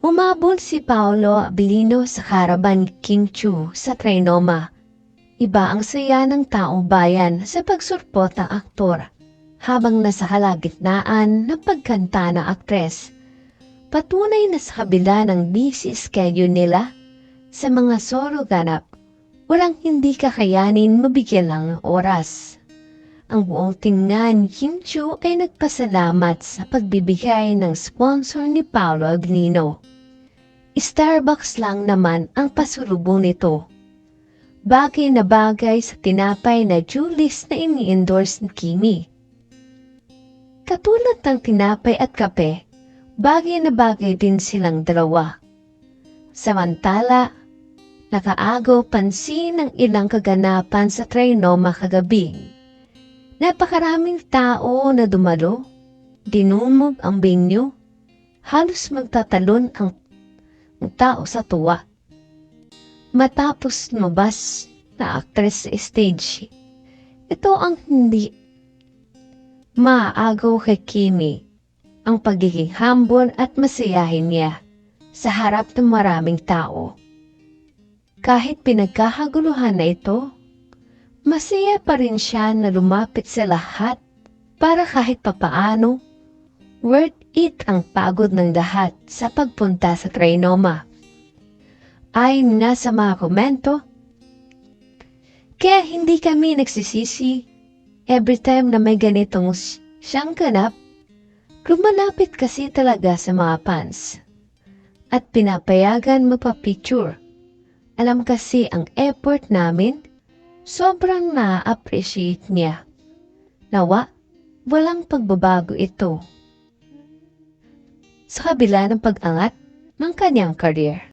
Umabol si Paolo Abilino sa Caravan King Chu sa Trinoma. Iba ang saya ng taong bayan sa pagsurpot ng aktor habang nasa halagitnaan ng pagkanta ng aktres. Patunay na sa kabila ng busy schedule nila sa mga solo ganap, walang hindi kakayanin mabigyan ng oras. Ang buong tingnan Kim Chu ay nagpasalamat sa pagbibigay ng sponsor ni Paolo Agnino. Starbucks lang naman ang pasurubong nito. Bagay na bagay sa tinapay na Julius na ini-endorse ni Kimi. Katulad ng tinapay at kape, bagay na bagay din silang dalawa. Samantala, nakaagaw pansin ng ilang kaganapan sa Trinoma kagabi. Napakaraming tao na dumalo, dinumog ang venue, halos magtatalon ang, tao sa tuwa. Matapos lumabas na actress stage, ito ang hindi maagaw kay Kimi, ang pagiging humble at masayahin niya sa harap ng maraming tao. Kahit pinagkakaguluhan na ito, masaya pa rin siya na lumapit sa lahat para kahit papaano, worth it ang pagod ng lahat sa pagpunta sa Trinoma. Ayon na sa mga komento, kaya hindi kami nagsisisi every time na may ganitong siyang ganap, lumalapit kasi talaga sa mga fans at pinapayagan magpa-picture. Alam kasi ang effort namin, sobrang na-appreciate niya. Nawa, walang pagbabago ito. Sa kabila ng pag-angat ng kanyang career.